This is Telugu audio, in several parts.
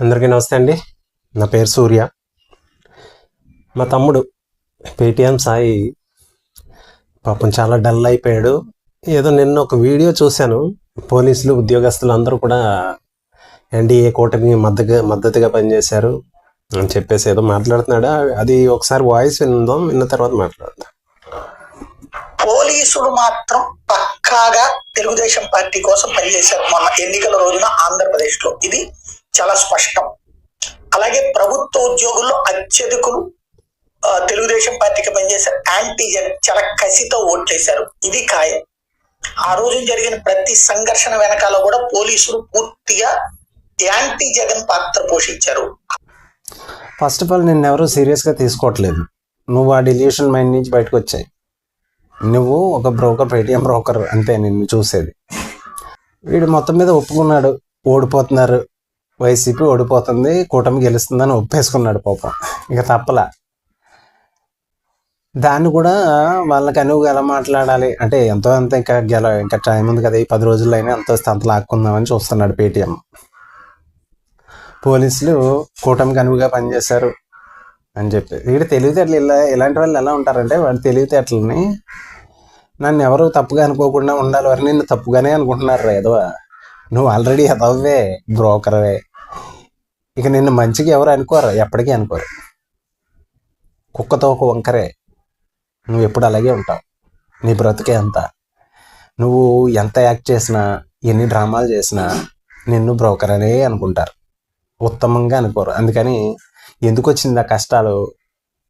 అందరికీ నమస్తే అండి. నా పేరు సూర్య. మా తమ్ముడు పేటిఎం సాయి పాపం చాలా డల్ అయిపోయాడు. ఏదో నిన్న ఒక వీడియో చూశాను. పోలీసులు ఉద్యోగస్తులు అందరూ కూడా ఎన్డీఏ కూటమి మద్దతుగా మద్దతుగా పనిచేశారు అని చెప్పేసి ఏదో మాట్లాడుతున్నాడు. అది ఒకసారి వాయిస్ విందాం విన్న తర్వాత మాట్లాడదాం. పోలీసులు మాత్రం పక్కాగా తెలుగుదేశం పార్టీ కోసం పనిచేశారు. మొన్న ఎన్నికల రోజున ఆంధ్రప్రదేశ్లో ఇది చాలా స్పష్టం. అలాగే ప్రభుత్వ ఉద్యోగుల్లో అత్యధికులు తెలుగుదేశం పార్టీకి పనిచేశారు యాంటీ జగన్ చాలా కసితో ఓట్లేశారు. ఇది ఖాయం. ఆ రోజు జరిగిన ప్రతి సంఘర్షణ వెనకాల కూడా పోలీసులు పూర్తిగా యాంటీ జగన్ పాత్ర పోషించారు. ఫస్ట్ ఆఫ్ ఆల్ నేను ఎవరు సీరియస్గా తీసుకోవట్లేదు. నువ్వు ఆ డిలీషన్ మైండ్ నుంచి బయటకు వచ్చాయి. నువ్వు ఒక బ్రోకర్ పేటిఎం బ్రోకర్ అంతే నిన్ను చూసేది. వీడు మొత్తం మీద ఒప్పుకున్నాడు ఓడిపోతున్నారు వైసీపీ ఓడిపోతుంది కూటమి గెలుస్తుందని ఒప్పేసుకున్నాడు పాపం. ఇక తప్పలా. దాన్ని కూడా వాళ్ళకి అనువుగా ఎలా మాట్లాడాలి? అంటే ఎంతో అంత ఇంకా గెల ఇంకా టైం ఉంది కదా ఈ పది రోజుల్లో అయినా ఎంత వస్తే అంత లాక్కుందామని చూస్తున్నాడు పేటీఎం పోలీసులు కూటమికి అనువుగా పనిచేశారు అని చెప్పి. వీడు తెలివితేటలు ఇలా ఇలాంటి వాళ్ళు ఎలా ఉంటారంటే వాళ్ళు తెలివితేటలని నన్ను ఎవరు తప్పుగా అనుకోకుండా ఉండాలి వారు నిన్ను తప్పుగానే అనుకుంటున్నారు ఏదో నువ్వు ఆల్రెడీ ఎదవే బ్రోకర్వే ఇక నిన్ను మంచిగా ఎవరు అనుకోరు ఎప్పటికీ అనుకోరు. కుక్కతో ఒక వంకరే. నువ్వు ఎప్పుడు అలాగే ఉంటావు. నీ బ్రతికే అంత. నువ్వు ఎంత యాక్ట్ చేసినా ఎన్ని డ్రామాలు చేసినా నిన్ను బ్రోకర్ అనే అనుకుంటారు. ఉత్తమంగా అనుకోరు. అందుకని ఎందుకు వచ్చింది ఆ కష్టాలు?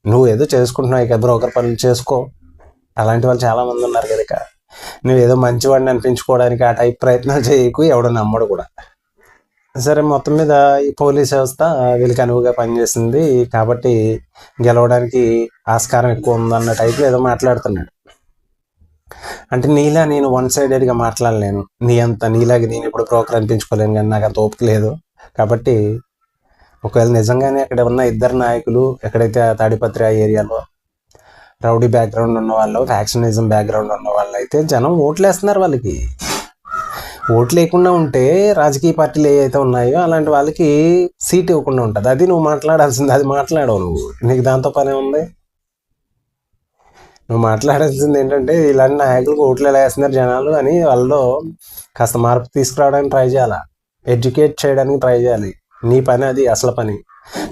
నువ్వు ఏదో చేసుకుంటున్నావు ఇక బ్రోకర్ పనులు చేసుకో. అలాంటి వాళ్ళు చాలా మంది ఉన్నారు నువ్వేదో ఏదో మంచివాడిని అనిపించుకోవడానికి ఆ టైప్ ప్రయత్నాలు చేయకు ఎవడు నమ్మడు కూడా. సరే మొత్తం మీద ఈ పోలీస్ వ్యవస్థ వీళ్ళకి అనువుగా పనిచేసింది. కాబట్టి గెలవడానికి ఆస్కారం ఎక్కువ ఉందన్న టైప్లో ఏదో మాట్లాడుతున్నాడు. అంటే నీలా నేను వన్ సైడెడ్గా మాట్లాడలేను. నీ అంత నీలాగా నేను ఇప్పుడు బ్రోకర్ అనిపించుకోలేను కానీ నాకు అంత ఓపిక లేదు. కాబట్టి ఒకవేళ నిజంగానే అక్కడ ఉన్న ఇద్దరు నాయకులు ఎక్కడైతే తాడిపత్రి ఆ ఏరియాలో రౌడీ బ్యాక్గ్రౌండ్ ఉన్న వాళ్ళు ఫ్యాక్షనిజం బ్యాక్గ్రౌండ్ ఉన్న వాళ్ళు అయితే జనం ఓట్లు వేస్తున్నారు వాళ్ళకి. ఓట్లు లేకుండా ఉంటే రాజకీయ పార్టీలు ఏవైతే ఉన్నాయో అలాంటి వాళ్ళకి సీట్ ఇవ్వకుండా ఉంటుంది. అది నువ్వు మాట్లాడాల్సింది అది మాట్లాడవు నువ్వు. నీకు దాంతో పని ఉంది? నువ్వు మాట్లాడాల్సింది ఏంటంటే ఇలాంటి నాయకులకు ఓట్లు ఎలా వేస్తున్నారు జనాలు అని వాళ్ళలో కాస్త మార్పు తీసుకురావడానికి ట్రై చేయాలి? ఎడ్యుకేట్ చేయడానికి ట్రై చేయాలి. నీ పని అది అసలు పని.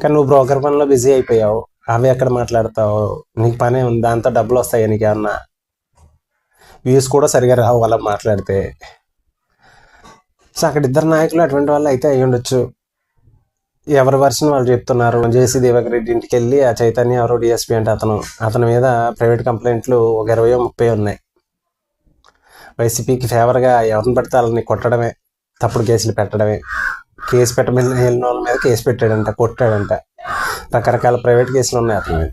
కానీ నువ్వు బ్రోకర్ పనిలో బిజీ అయిపోయావు. అవి ఎక్కడ మాట్లాడతావు? నీకు పనే ఉంది? దాంతో డబ్బులు వస్తాయి నీకు ఏమన్నా? వ్యూస్ కూడా సరిగా రావు అలా మాట్లాడితే. సో అక్కడ ఇద్దరు నాయకులు అటువంటి వాళ్ళు అయితే అయ్యి ఉండొచ్చు. ఎవరి వర్షన్ వాళ్ళు చెప్తున్నారు? జేసీ దివాకర్ రెడ్డి ఇంటికి వెళ్ళి ఆ చైతన్య ఎవరో డిఎస్పీ అంటే అతను. అతని మీద ప్రైవేట్ కంప్లైంట్లు ఒక ఇరవయో ముప్పై ఉన్నాయి. వైసీపీకి ఫేవర్గా ఎవరిని పడితే వాళ్ళని కొట్టడమే. తప్పుడు కేసులు పెట్టడమే. కేసు పెట్టమని వెళ్ళిన వాళ్ళ మీద కేసు పెట్టాడంట కొట్టాడంట. రకరకాల ప్రైవేట్ కేసులు ఉన్నాయి అతని మీద.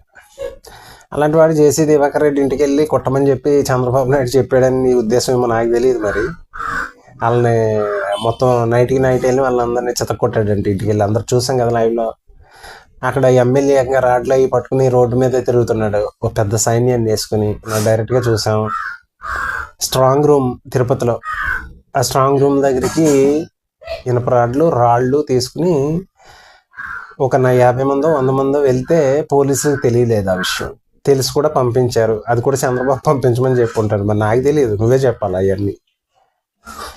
అలాంటి వాడు జేసీ దివాకర్ రెడ్డి ఇంటికి వెళ్ళి కొట్టమని చెప్పి చంద్రబాబు నాయుడు చెప్పాడని నీ ఉద్దేశం ఏమో నాకు తెలియదు మరి. వాళ్ళని మొత్తం నైట్కి నైట్ వెళ్ళి వాళ్ళందరినీ చితక్కొట్టాడంట ఇంటికి వెళ్ళి. అందరు చూసాం కదా లైవ్లో. అక్కడ ఎమ్మెల్యే రాడ్లు అవి పట్టుకుని రోడ్డు మీద తిరుగుతున్నాడు. ఒక పెద్ద సైన్యాన్ని వేసుకుని మనం డైరెక్ట్గా చూసాం. స్ట్రాంగ్ రూమ్ తిరుపతిలో. ఆ స్ట్రాంగ్ రూమ్ దగ్గరికి ఇనప రాడ్లు రాళ్ళు తీసుకుని ఒక నా యాభై మందో వంద మందో వెళ్తే పోలీసులకు తెలియలేదు ఆ విషయం. తెలిసి కూడా పంపించారు. అది కూడా చంద్రబాబు పంపించమని చెప్పుకుంటారు మరి నాకు తెలియదు. నువ్వే చెప్పాలి అవన్నీ.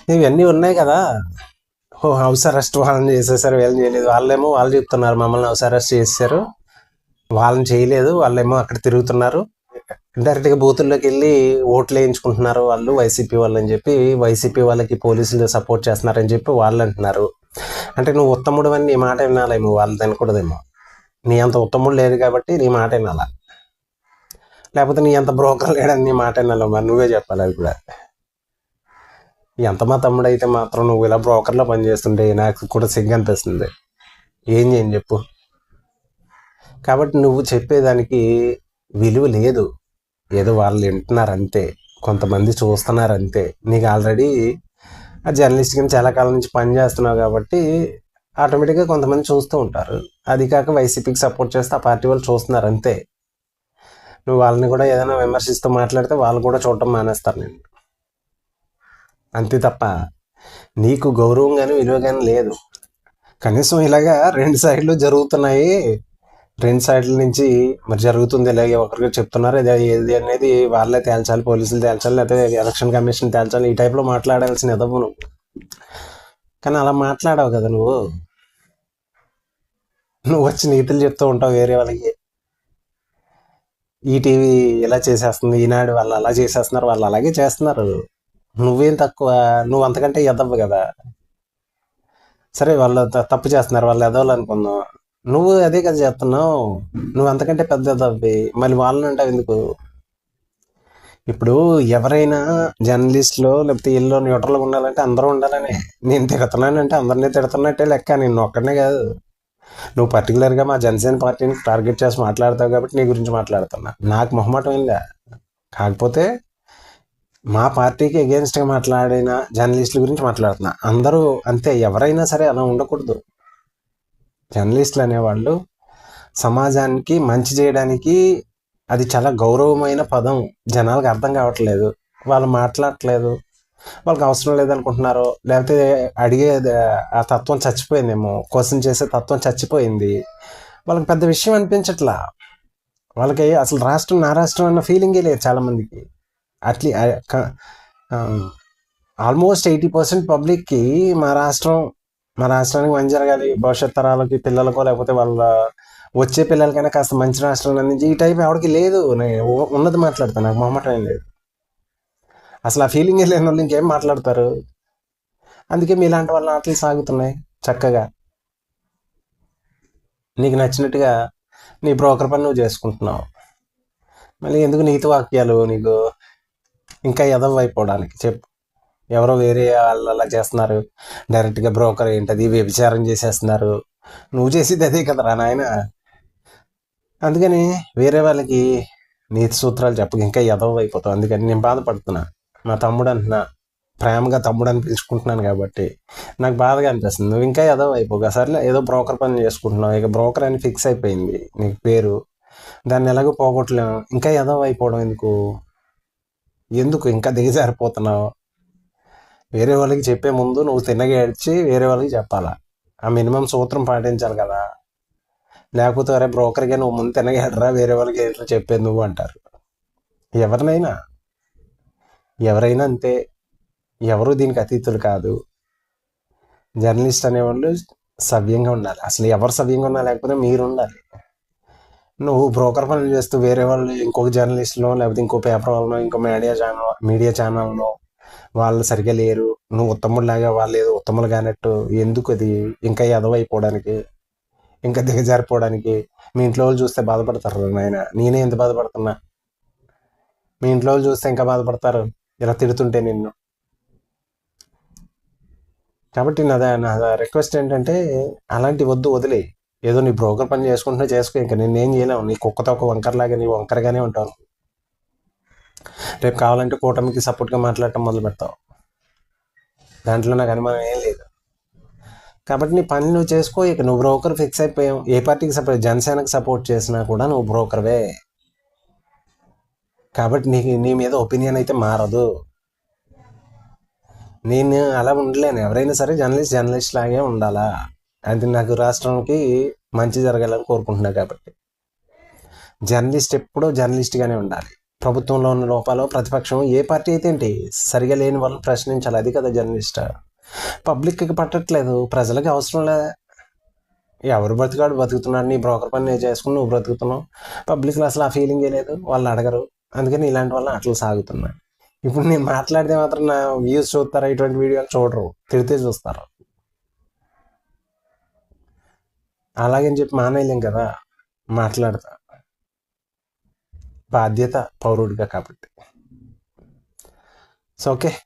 ఇవన్నీ ఉన్నాయి కదా. ఓ హౌస్ అరెస్ట్ వాళ్ళని చేసేసారు వీళ్ళని చేయలేదు. వాళ్ళేమో వాళ్ళు చెప్తున్నారు మమ్మల్ని హౌస్ అరెస్ట్ చేశారు వాళ్ళని చేయలేదు. వాళ్ళేమో అక్కడ తిరుగుతున్నారు. డైరెక్ట్గా బూతుల్లోకి వెళ్ళి ఓట్లు వేయించుకుంటున్నారు వాళ్ళు వైసీపీ వాళ్ళని చెప్పి వైసీపీ వాళ్ళకి పోలీసులు సపోర్ట్ చేస్తున్నారని చెప్పి వాళ్ళు అంటున్నారు. అంటే నువ్వు ఉత్తముడు అని నీ మాట వినాలేమో వాళ్ళు తినకూడదేమో. నీ అంత ఉత్తముడు లేదు కాబట్టి నీ మాట వినాలా? లేకపోతే నీ అంత బ్రోకర్ లేడని నీ మాట వినాలి? మరి నువ్వే చెప్పాలి అది కూడా. ఎంత మా తమ్ముడు అయితే మాత్రం నువ్వు ఇలా బ్రోకర్లో పనిచేస్తుంటే నాకు కూడా సిగ్గు అనిపిస్తుంది. ఏం చేయని చెప్పు. కాబట్టి నువ్వు చెప్పేదానికి విలువ లేదు. ఏదో వాళ్ళు వింటున్నారు అంతే. కొంతమంది చూస్తున్నారు అంతే నీకు ఆల్రెడీ జర్నలిస్ట్ కింద చాలా కాలం నుంచి పని చేస్తున్నావు కాబట్టి ఆటోమేటిక్గా కొంతమంది చూస్తూ ఉంటారు. అది కాక వైసీపీకి సపోర్ట్ చేస్తే ఆ పార్టీ వాళ్ళు చూస్తున్నారు అంతే. నువ్వు వాళ్ళని కూడా ఏదైనా విమర్శిస్తూ మాట్లాడితే వాళ్ళు కూడా చూడటం మానేస్తారు నేను అంతే తప్ప నీకు గౌరవం కానీ విలువ కానీ లేదు. కనీసం ఇలాగా రెండు సైడ్లు జరుగుతున్నాయి. రెండు సైడ్ల నుంచి మరి జరుగుతుంది ఇలాగే ఒకరికి చెప్తున్నారు. ఇది ఏది అనేది వాళ్ళే తేల్చాలి పోలీసులు తేల్చాలి లేకపోతే ఎలక్షన్ కమిషన్ తేల్చాలి ఈ టైప్లో మాట్లాడాల్సిన ఎదవు నువ్వు. కానీ అలా మాట్లాడావు కదా నువ్వు. నువ్వు వచ్చి నీతులు చెప్తూ ఉంటావు వేరే వాళ్ళకి. ఈటీవీ ఇలా చేసేస్తుంది ఈనాడు వాళ్ళు అలా చేసేస్తున్నారు వాళ్ళు అలాగే చేస్తున్నారు. నువ్వేం తక్కువ నువ్వు అంతకంటే ఎదవ్వు కదా. సరే వాళ్ళు తప్పు చేస్తున్నారు వాళ్ళు ఎదవాలనుకుందాం నువ్వు అదే కదా చేస్తున్నావు. నువ్వు అంతకంటే పెద్ద ఎదవ్వి మళ్ళీ వాళ్ళని అంటావు ఎందుకు? ఇప్పుడు ఎవరైనా జర్నలిస్ట్లో లేకపోతే ఇల్లు న్యూట్రల్గా ఉండాలంటే అందరూ ఉండాలని. నేను తిడుతున్నానంటే అందరినీ తిడుతున్నట్టే లెక్క. నేను ఒక్కడనే కాదు. నువ్వు పర్టికులర్గా మా జనసేన పార్టీని టార్గెట్ చేసి మాట్లాడతావు కాబట్టి నీ గురించి మాట్లాడుతున్నా. నాకు మొహమాటం ఏందా కాకపోతే మా పార్టీకి అగేన్స్ట్గా మాట్లాడిన జర్నలిస్టుల గురించి మాట్లాడుతున్నా. అందరూ అంతే. ఎవరైనా సరే అలా ఉండకూడదు. జర్నలిస్టులు అనేవాళ్ళు సమాజానికి మంచి చేయడానికి అది చాలా గౌరవమైన పదం. జనాలకు అర్థం కావట్లేదు. వాళ్ళు మాట్లాడట్లేదు. వాళ్ళకి అవసరం లేదనుకుంటున్నారు లేకపోతే అడిగే ఆ తత్వం చచ్చిపోయిందేమో క్వశ్చన్ చేసే తత్వం చచ్చిపోయింది. వాళ్ళకి పెద్ద విషయం అనిపించట్లా. వాళ్ళకి అసలు రాష్ట్రం నా రాష్ట్రం అన్న ఫీలింగే లేదు చాలామందికి. అట్లీ ఆల్మోస్ట్ ఎయిటీ పర్సెంట్ పబ్లిక్కి మా రాష్ట్రం మా రాష్ట్రానికి మంచి జరగాలి. భవిష్యత్ తరాలకి పిల్లలకో లేకపోతే వాళ్ళ వచ్చే పిల్లలకైనా కాస్త మంచి రాష్ట్రాన్ని అందించి ఈ టైప్ ఎవరికి లేదు. నేను ఉన్నది మాట్లాడతాను. నాకు మొహమాటం ఏం లేదు. అసలు ఆ ఫీలింగే లేని వాళ్ళు ఇంకేం మాట్లాడతారు? అందుకే మీలాంటి వాళ్ళ ఆటలు సాగుతున్నాయి చక్కగా. నీకు నచ్చినట్టుగా నీ బ్రోకర్ పని నువ్వు చేసుకుంటున్నావు. మళ్ళీ ఎందుకు నీతి వాక్యాలు నీకు ఇంకా ఎదవైపోవడానికి? చెప్పు. ఎవరో వేరే వాళ్ళు అలా చేస్తున్నారు. డైరెక్ట్గా బ్రోకర్ ఏంటది వ్యభిచారం చేసేస్తున్నారు. నువ్వు చేసేది అదే కదరా నాయన. అందుకని వేరే వాళ్ళకి నీతి సూత్రాలు చెప్పక ఇంకా ఎదవ అయిపోతావు. అందుకని నేను బాధపడుతున్నా. నా తమ్ముడు అంటున్నా ప్రేమగా తమ్ముడు అని పిలుచుకుంటున్నాను కాబట్టి నాకు బాధగా అనిపిస్తుంది. నువ్వు ఇంకా ఏదో అయిపోగా సర్లే ఏదో బ్రోకర్ పని చేసుకుంటున్నావు. ఇక బ్రోకర్ అని ఫిక్స్ అయిపోయింది నీకు పేరు. దాన్ని ఎలాగో పోగొట్టలేము. ఇంకా ఏదో అయిపోవడం ఎందుకు? ఎందుకు ఇంకా దిగజారిపోతున్నావు? వేరే వాళ్ళకి చెప్పే ముందు నువ్వు తిన్నగా ఏడ్చి వేరే వాళ్ళకి చెప్పాలా? ఆ మినిమం సూత్రం పాటించాలి కదా. లేకపోతే అరే బ్రోకర్గా నువ్వు ముందు తినగేడరా వేరే వాళ్ళకి ఏంటో చెప్పేది నువ్వు అంటారు. ఎవరినైనా. ఎవరైనా అంతే. ఎవరు దీనికి అతీతులు కాదు. జర్నలిస్ట్ అనేవాళ్ళు సవ్యంగా ఉండాలి. అసలు ఎవరు సవ్యంగా ఉన్నా లేకపోతే మీరు ఉండాలి నువ్వు బ్రోకర్ పనులు చేస్తూ వేరే వాళ్ళు ఇంకొక జర్నలిస్ట్లో లేకపోతే ఇంకో పేపర్ వాళ్ళనో ఇంకో మీడియా ఛానల్ మీడియా ఛానల్లో వాళ్ళు సరిగ్గా లేరు. నువ్వు ఉత్తముడిలాగా వాళ్ళు ఏదో ఉత్తములు కానట్టు ఎందుకు అది? ఇంకా ఎదవైపోవడానికి ఇంకా దిగజారిపోవడానికి మీ ఇంట్లో వాళ్ళు చూస్తే బాధపడతారు నాయన? నేనే ఎంత బాధపడుతున్నా? మీ ఇంట్లో వాళ్ళు చూస్తే ఇంకా బాధపడతారు? ఇలా తిడుతుంటే నిన్ను. కాబట్టి నా నా రిక్వెస్ట్ ఏంటంటే అలాంటి వద్దు వదిలే. ఏదో నీ బ్రోకర్ పని చేసుకుంటున్నా చేసుకో. ఇంకా నేనేం చేయలేవు నీ కుక్కతో ఒక వంకరలాగా నీ వంకరగానే ఉంటాను రేపు కావాలంటే కూటమికి సపోర్ట్గా మాట్లాడటం మొదలు పెడతావు. దాంట్లో నాకు అనుమానం ఏం లేదు. కాబట్టి నీ పని నువ్వు చేసుకో ఇక నువ్వు బ్రోకర్ ఫిక్స్ అయిపోయావు. ఏ పార్టీకి సపోర్ట్ జనసేనకి సపోర్ట్ చేసినా కూడా నువ్వు బ్రోకర్వే కాబట్టి నీ నీ మీద ఒపీనియన్ అయితే మారదు. నేను అలా ఉండలేను. ఎవరైనా సరే జర్నలిస్ట్ జర్నలిస్ట్ లాగే ఉండాలా? అది నాకు రాష్ట్రానికి మంచి జరగాలని కోరుకుంటున్నా కాబట్టి. జర్నలిస్ట్ ఎప్పుడూ జర్నలిస్ట్గానే ఉండాలి. ప్రభుత్వంలో ఉన్న లోపాలు ప్రతిపక్షం ఏ పార్టీ అయితే ఏంటి సరిగా లేని వాళ్ళు ప్రశ్నించాలి. అది కదా జర్నలిస్ట్. పబ్లిక్కి పట్టట్లేదు. ప్రజలకు అవసరం లేదా ఎవరు బ్రతికాడు? బతుకుతున్నాడు నీ బ్రోకర్ పని నేను చేసుకుని నువ్వు బ్రతుకుతున్నావు. పబ్లిక్లో అసలు ఆ ఫీలింగ్ లేదు. వాళ్ళు అడగరు. అందుకని ఇలాంటి వాళ్ళని అట్లా సాగుతున్నాయి. ఇప్పుడు నేను మాట్లాడితే మాత్రం నా వ్యూస్ చూస్తారా? ఇటువంటి వీడియోలు చూడరు. తిడితే చూస్తారు. అలాగని చెప్పి మానేయలేం కదా. మాట్లాడతా. బాధ్యత పౌరుడిగా కాబట్టి. So okay